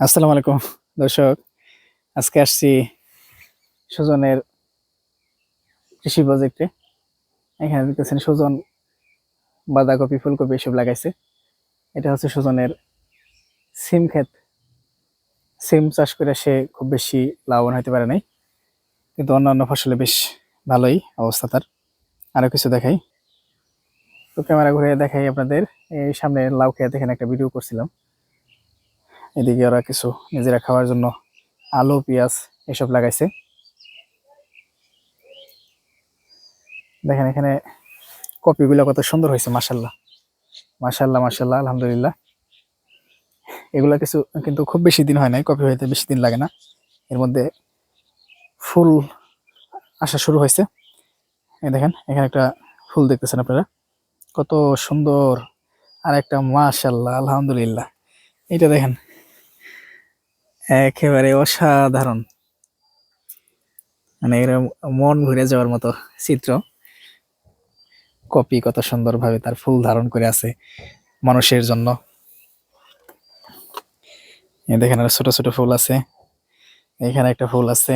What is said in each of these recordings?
আসসালামু আলাইকুম, দর্শক। আজকে আসছি সুজনের কৃষি প্রজেক্টে এখানে দেখতেছেন সুজন বাঁধাকপি, ফুলকপি এসব লাগাইছে। এটা হচ্ছে সুজনের সিম ক্ষেত। সিম চাষ করে সে খুব বেশি লাভবান হতে পারে নাই। কিন্তু অন্যান্য ফসলে বেশ ভালোই অবস্থা তার। আরও কিছু দেখাই। তো ক্যামেরা ঘুরে দেখাই আপনাদের। এই সামনে লাউ খেয়ে দেখেন একটা ভিডিও করছিলাম। এদিকে ওরা কিছু নিজেরা খাওয়ার জন্য আলু, পেঁয়াজ এসব লাগাইছে। দেখেন এখানে কপিগুলো কত সুন্দর হয়েছে মাসাল্লাহ মাসাল্লাহ মাসাল্লাহ আলহামদুলিল্লাহ। এগুলা কিছু কিন্তু খুব বেশি দিন হয় নাই, কপি হইতে বেশি দিন লাগে না। এর মধ্যে ফুল আসা শুরু হয়েছে। এই দেখেন, এখানে একটা ফুল দেখতেছেন আপনারা। কত সুন্দর। আর একটা মাশাল্লাহ আলহামদুলিল্লাহ। এটা দেখেন একেবারে অসাধারণ। মানে এরকম মন ঘুরে যাওয়ার মতো চিত্র। কপি কত সুন্দরভাবে তার ফুল ধারণ করে আছে মানুষের জন্য। দেখেন আরও ছোট ছোট ফুল আছে। এখানে একটা ফুল আছে।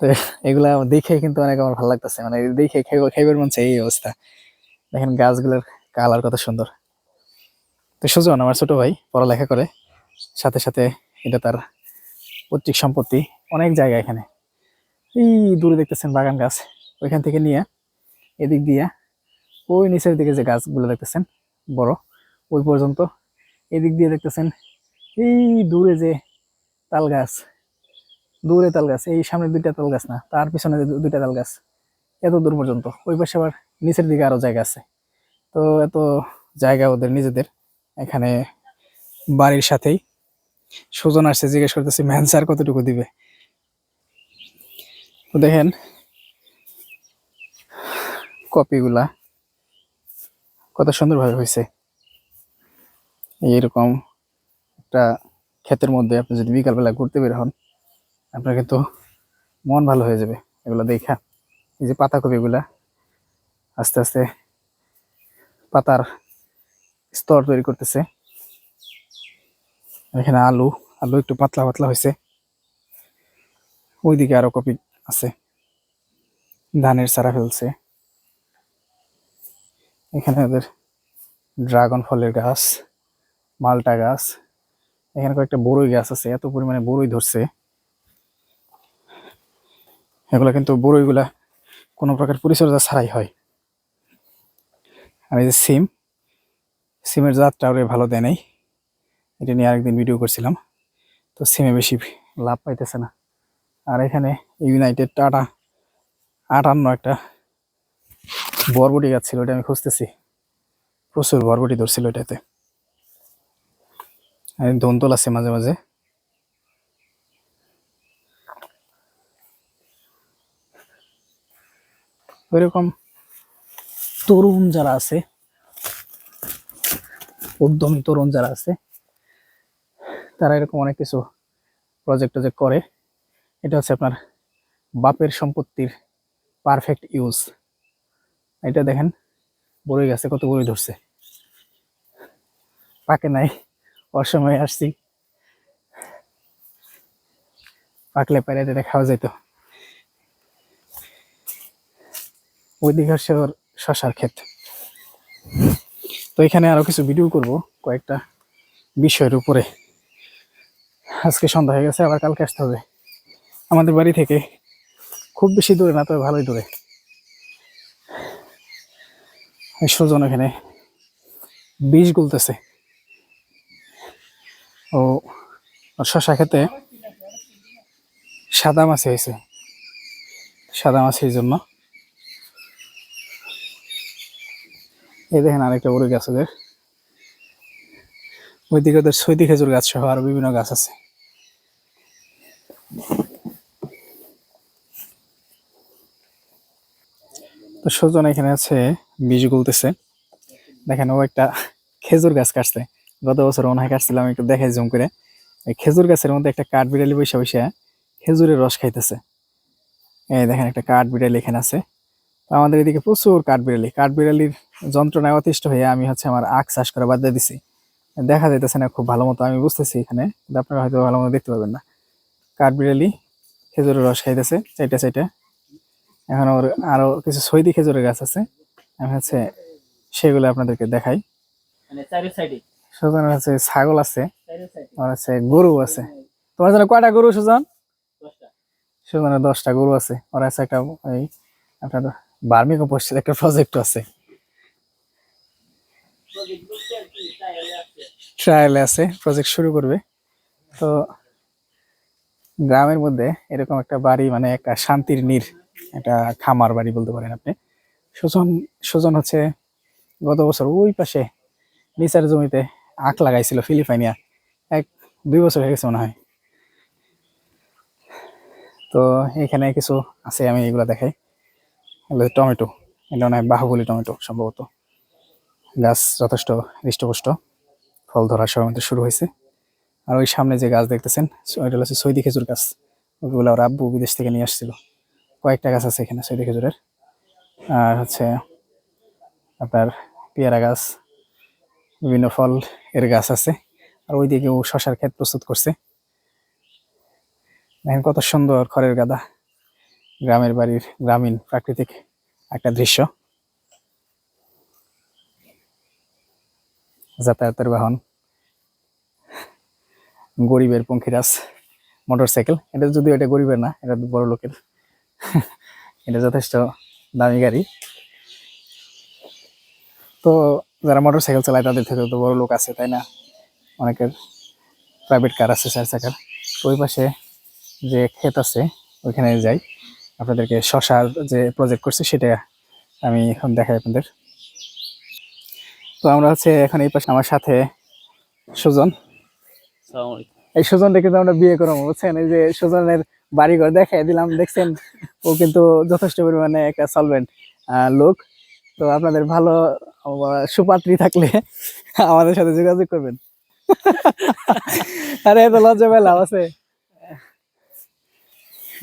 তো এগুলা দেখে কিন্তু অনেক আমার ভালো লাগতেছে। মানে দেখে খাইবার মন এই অবস্থা। দেখেন গাছগুলোর কালার কত সুন্দর। তো সুজন, আমার ছোট ভাই পড়ালেখা করে, সাথে সাথে এটা তার পৈতৃক সম্পত্তি অনেক জায়গা এখানে। এই দূরে দেখতেছেন বাগান গাছ। ওইখান থেকে নিয়ে এদিক দিয়ে ওই নিচের দিকে যে গাছগুলো দেখতেছেন, বড়, ওই পর্যন্ত এদিক দিয়ে দেখতেছেন এই দূরে যে তাল গাছ, দূরে তাল গাছ, এই সামনে দুইটা তাল গাছ না, তার পিছনে দুইটা তাল গাছ, এত দূর পর্যন্ত। ওই পাশে আবার নিচের দিকে আরও জায়গা আছে। তো এত জায়গা ওদের নিজেদের। এখানে বাড়ির সাথেই সুজন আসছে, জিজ্ঞেস করতেছি ম্যানসার কতটুকু দিবে? তো দেখেন, কপিগুলা কত সুন্দরভাবে হয়েছে। এইরকম একটা ক্ষেতের মধ্যে আপনি যদি বিকালবেলা ঘুরতে বের হন, আপনার কিন্তু মন ভালো হয়ে যাবে এগুলো দেখা। এই যে পাতাকপিগুলা, আস্তে আস্তে পাতার স্তর তৈরি করতেছে। এখানে আলু আলু একটু পাতলা পাতলা হয়েছে ওইদিকে আরও কপি আছে। ধানের চারা ফেলছে। এখানে ওদের ড্রাগন ফলের গাছ, মালটা গাছ। এখানে কয়েকটা বড়ই গাছ আছে, এত পরিমাণে বড়ই ধরছে। এগুলা কিন্তু বড়ইগুলা কোনো প্রকার পরিচর্যা ছাড়াই হয়। আর এই যে সিম, সিমের জাতটা ওরে ভালো দেয় নাই। এটা নিয়ে আরেকদিন ভিডিও করছিলাম। তো সিমে বেশি লাভ পাইতেছে না। আর এখানে ইউনাইটেড টাটা আটান্ন একটা বরবটি গাছ ছিল ওটা আমি খুঁজতেছি। প্রচুর বরবটি ধরছিল এটাতে। আর দন্তল আছে মাঝে মাঝে। ওইরকম তরুণ যারা আছে, উদ্যমী তরুণ যারা আছে তারা এরকম অনেক কিছু প্রজেক্ট টজেক্ট করে। এটা হচ্ছে আপনার বাপের সম্পত্তির পারফেক্ট ইউজ এটা দেখেন, বড়ই গাছে, কত বড়ই ধরছে। পাকে নাই, অসময়ে আসছি। পাকলে পারে এটা খাওয়া যেত ওইদিকে ওর শশার ক্ষেত। তো এখানে আরও কিছু ভিডিও করব, কয়েকটা বিষয়ের উপরে। আজকে সন্ধ্যা হয়ে গেছে, আবার কালকে আসতে হবে। আমাদের বাড়ি থেকে খুব বেশি দূরে না, তবে ভালোই দূরে। সুজন এখানে বীজ গুলতেছে। ও শশা খেতে সাদা মাছি হয়েছে। সাদা মাছির জন্য। এই দেখেন আরেকটা বড় গাছ ওদের। ওইদিকে ওদের সৈদি খেজুর গাছ সহ আরও বিভিন্ন গাছ আছে। তো সুজন এখানে আছে বীজ গুলতেছে। দেখেন ও একটা খেজুর গাছ কাটছে। গত বছর হয় কাটছিলাম, একটু দেখাই জুম করে। খেজুর গাছের মধ্যে একটা কাঠ বিড়ালি বসে বসে খেজুরের রস খাইতেছে। এই দেখেন একটা কাঠ বিড়ালি এখানে আছে। আমাদের এদিকে প্রচুর কাঠ বিড়ালি। কাঠ বিড়ালির যন্ত্রণায় অতিষ্ঠ হয়ে আমি হচ্ছে আমার আখ চাষ করা বাদ দিয়ে দিছি। দেখা যাইতেছে না খুব ভালো মতো, আমি বুঝতেছি এখানে। আপনারা হয়তো ভালো মতো দেখতে পাবেন না। কাঠবিড়ালি খেজুরের রস খাইতেছে চাইটা চাইটা। এখন ওর আরও কিছু সৈদি খেজুরের গাছ আছে। আমি হচ্ছে সেগুলো আপনাদেরকে দেখাই। মানে চারি সুজনের হচ্ছে ছাগল আছে আর আছে গরু আছে। তোমার জন্য কয়টা গরু সুজন? সুজনের দশটা গরু আছে। ওর আছে একটা এই আপনার বার্মি কম্পোস্টের একটা প্রজেক্ট আছে। ট্রায়ালে আছে। প্রজেক্ট শুরু করবে। তো গ্রামের মধ্যে এরকম একটা বাড়ি মানে একটা শান্তির নীর, একটা খামার বাড়ি বলতে পারেন আপনি। সুজন সুজন হচ্ছে গত বছর ওই পাশে নিচার জমিতে আখ লাগাইছিল ফিলিপাইনিয়া। এক, দুই বছর হয়ে গেছে মনে হয়। তো এখানে কিছু আছে, আমি এগুলো দেখাই। টমেটো। এটা মনে হয় বাহুবলি টমেটো সম্ভবত। গাছ যথেষ্ট হৃষ্টপুষ্ট। ফল ধরা সবেমাত্র শুরু হয়েছে। আর ওই সামনে যে গাছ দেখতেছেন, ওইটা হচ্ছে সৈদি খেজুর গাছ। ওগুলো ওর আব্বু বিদেশ থেকে নিয়ে আসছিল। কয়েকটা গাছ আছে এখানে সৈদি খেজুরের। আর হচ্ছে আপনার পেয়ারা গাছ, বিভিন্ন ফল এর গাছ আছে। আর ওইদিকে ও শশার ক্ষেত প্রস্তুত করছে। দেখেন কত সুন্দর খড়ের গাদা। গ্রামের বাড়ির গ্রামীণ প্রাকৃতিক একটা দৃশ্য। যাতায়াতের বাহন। গরিবের পঙ্খিরাজ মোটরসাইকেল। এটা যদিও এটা গরিবের না, এটা বড় লোকের। এটা যথেষ্ট দামি গাড়ি। তো যারা মোটরসাইকেল চালায়, তাদের থেকে তো বড় লোক আছে, তাই না? অনেকের প্রাইভেট কার আছে, চার চাকার। তো ওই পাশে যে ক্ষেত আছে, ওইখানে যাই। আপনাদেরকে শশার যে প্রজেক্ট করছে, সেটা আমি এখন দেখাই আপনাদের। তো আমরা হচ্ছে এখন এই পাশে, আমার সাথে সুজন। এই সুজনটা কিন্তু আমরা বিয়ে করব বুঝছেন? এই যে সুজনের বাড়িঘর দেখাই দিলাম দেখছেন? ও কিন্তু যথেষ্ট পরিমাণে একটা সলভেন্ট লোক। তো আপনাদের ভালো সুপাত্রী থাকলে আমাদের সাথে যোগাযোগ করবেন। আরে এত লজ্জা পেলাম আছে।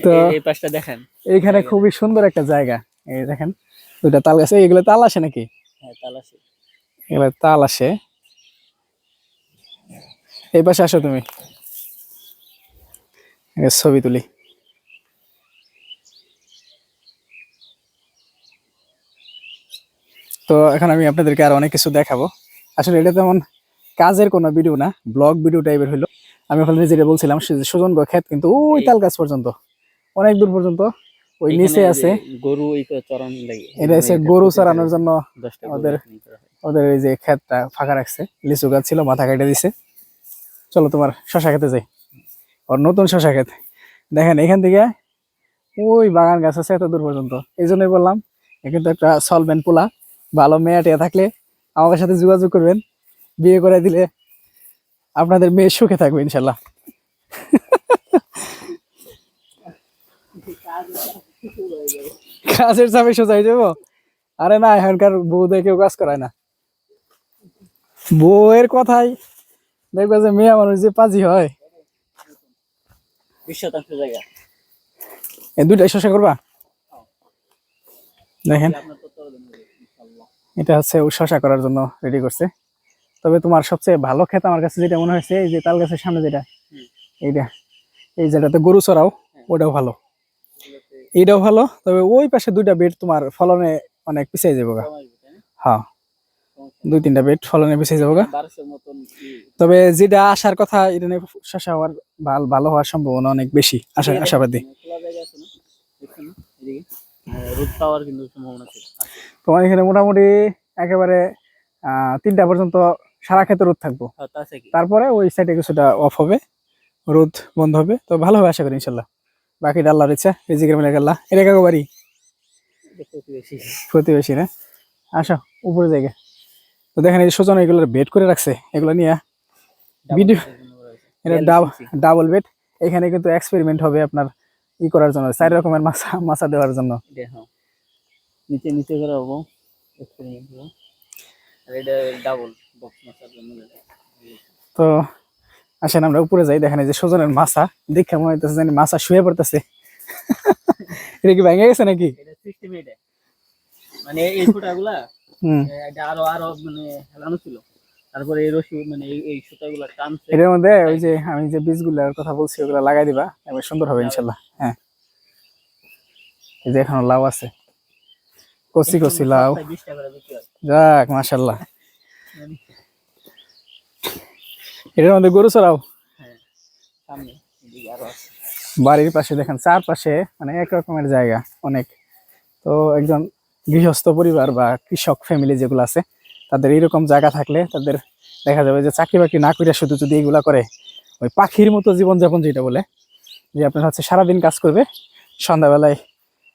তো এই- পাশটা দেখেন। এইখানে খুবই সুন্দর একটা জায়গা। এই দেখেন দুইটা তাল গাছে। এগুলো তাল আসে নাকি? হ্যাঁ তাল আছে এগুলো তাল আসে। এই পাশে আসো তুমি। ছবি তুলি। তো এখন আমি আপনাদেরকে আর অনেক কিছু দেখাবো। আসলে এটা তেমন কাজের কোনো ভিডিও না ব্লগ ভিডিও টাইপের হইল। আমি ওখানে যেটা বলছিলাম সে- সুজন ক্ষেত কিন্তু ওই তাল গাছ পর্যন্ত অনেক দূর পর্যন্ত ওই নিচে আছে। গরু এটা হচ্ছে গরু চড়ানোর জন্য ওদের-। ওদের এই যে ক্ষেতটা ফাঁকা রাখছে লিচু গাছ ছিল মাথা কেটে দিছে। চলো তোমার শশা খেতে যাই। ওর নতুন শশা ক্ষেত দেখেন, এখান থেকে ওই বাগান গাছ আছে এত দূর পর্যন্ত। এই জন্যই বললাম, এ কিন্তু একটা সলভেন্ট পোলা। ভালো মেয়ে টেয়ে থাকলে আমাদের সাথে যোগাযোগ করবেন। বিয়ে করে দিলে আপনাদের মেয়ে সুখে থাকবে, ইনশাল্লাহ। কাজের চাপে সোজা যাব আরে না, এখনকার বউদের কেউ কাজ করায় না। বউয়ের কথাই দেখবে যে মেয়ে মানুষ যে পাজি হয়। বিশ শতাংশ জায়গা। এই শসা করবা? দেখেন। এটা হচ্ছে শসা করার জন্য রেডি করছে। তবে তোমার সবচেয়ে ভালো খেত আমার কাছে যেটা মনে হয়েছে এই যে তাল গাছের সামনে যেটা এইটা এই যেটাতে গরু চড়াও ওটাও ভালো। এইটাও ভালো তবে ওই পাশে দুইটা বেড তোমার ফলনে অনেক পিছিয়ে যাব? হ্যাঁ। দুই তিনটা বেড ফলনে পিছিয়ে যাব তবে যেটা আসার কথা এটা নিয়ে শসা হওয়ার ভাল- ভালো হওয়ার সম্ভাবনা অনেক বেশি। আশা আশাবাদী? হ্যাঁ। তোমার এখানে মোটামুটি একেবারে তিনটা পর্যন্ত সারা ক্ষেত্রে রোদ থাকব। হ্যাঁ? তারপরে ওই সাইডে কিছুটা অফ হবে রোদ বন্ধ হবে। তো ভালো হবে আশা করি ইনশাল্লাহ। বাকিটা আল্লাহর ইচ্ছা রিজিকের মিলে আল্লাহ। এটা কাকু বাড়ি? প্রতিবেশী। না? আসো উপরে জায়গা তো দেখেন এই সুজন এগুলো বেড করে রাখছে এগুলো নিয়ে ভিডিও। এটা ডাব ডাবল বেড এখানে কিন্তু এক্সপেরিমেন্ট হবে আপনার ই করার জন্য চার রকমের মাছা মাছা দেওয়ার জন্য। নিচে নিচে করে হব ডাবল তো আসেন আমরা উপরে যাই দেখেন এই যে সুজনের মাছা দেখে মনে হইতেছে জানি মাছা শুয়ে পড়তেছে। এটা কি ভেঙে গেছে নাকি? এটা সিস্টেম এটা মানে এই ফুটাগুলা এটা আরও আরও মানে হেলানো ছিল। তারপরে এই রশি মানে এই সুতাগুলো টানছে এটার মধ্যে ওই যে আমি যে বীজগুলোর কথা বলছি ওগুলো লাগাই দিবা এবার সুন্দর হবে ইনশাল্লাহ। হ্যাঁ। এই যে এখনও লাউ আছে। কচি কচি লাউ। যাক মাশাল্লাহ। মানে, এটার মধ্যে গরু চড়াও। হ্যাঁ বাড়ির পাশে দেখেন চারপাশে মানে এক রকমের জায়গা অনেক। তো একজন গৃহস্থ পরিবার বা কৃষক ফ্যামিলি যেগুলো আছে, তাদের এইরকম জায়গা থাকলে তাদের দেখা যাবে যে চাকরি বাকরি না করে শুধু যদি এগুলা করে, ওই পাখির মতো জীবনযাপন যেটা বলে, যে আপনার হচ্ছে সারাদিন কাজ করবে, সন্ধ্যাবেলায়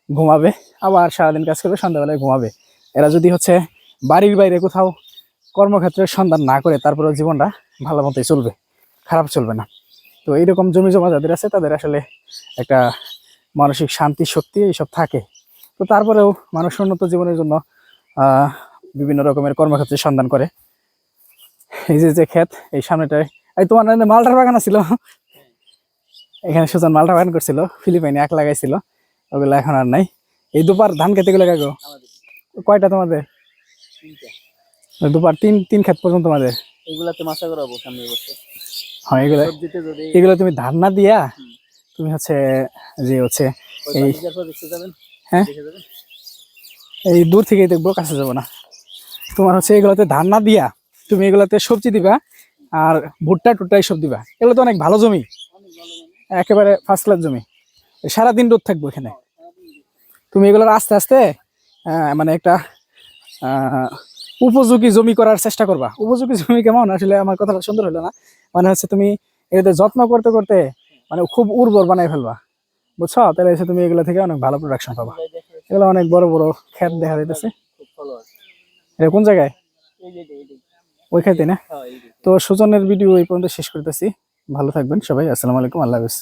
ঘুমাবে, আবার সারাদিন কাজ করবে, সন্ধ্যাবেলায় ঘুমাবে। এরা যদি হচ্ছে বাড়ির বাইরে কোথাও কর্মক্ষেত্রের সন্ধান না করে, তারপরেও জীবনটা ভালো মতোই চলবে, খারাপ চলবে না। তো এইরকম জমি জমা যাদের আছে, তাদের আসলে একটা মানসিক শান্তি, শক্তি, এইসব থাকে। তো তারপরেও মানুষ উন্নত জীবনের জন্য বিভিন্ন রকমের কর্মক্ষেত্রে সন্ধান করে। এই যে যে ক্ষেত এই সামনেটায় এই তোমার মালটার বাগান ছিল এখানে সুজন মালটা বাগান করছিল ফিলিপাইনে এক লাগাইছিল ওগুলো এখন আর নাই। এই দুপার ধান খেতে গেলে কাকো? কয়টা তোমাদের? দুপার তিন তিন ক্ষেত পর্যন্ত তোমাদের? এগুলাতে মাছা করাবো সামনে বছর। হ্যাঁ এগুলো এগুলো তুমি ধান না দিয়া তুমি হচ্ছে যে হচ্ছে এই- হ্যাঁ? এই দূর থেকেই দেখব কাছে যাব না। তোমার হচ্ছে এগুলোতে ধান না দিয়া তুমি এগুলোতে সবজি দিবা আর ভুট্টা টুট্টা সব দিবা। এগুলো তো অনেক ভালো জমি। একেবারে ফার্স্ট ক্লাস জমি। সারাদিন রোদ থাকব এখানে। তুমি এগুলোর আস্তে আস্তে মানে একটা আহ, উপযোগী জমি করার চেষ্টা করবা। উপযোগী জমি কেমন? আসলে আমার কথাটা সুন্দর হলো না। মানে হচ্ছে তুমি এদের যত্ন করতে করতে মানে খুব উর্বর বানাই ফেলবা। বুঝছ? তাহলে এসে তুমি এগুলো থেকে অনেক ভালো প্রোডাকশন পাবা। এগুলো অনেক বড় বড় খ্যাত দেখা যাইতেছে। এটা কোন জায়গায়? ওই খেতে না? হ্যাঁ তো সুজনের ভিডিও এই পর্যন্ত শেষ করতেছি। ভালো থাকবেন সবাই। আসসালামু আলাইকুম। আল্লাহ হাফিজ।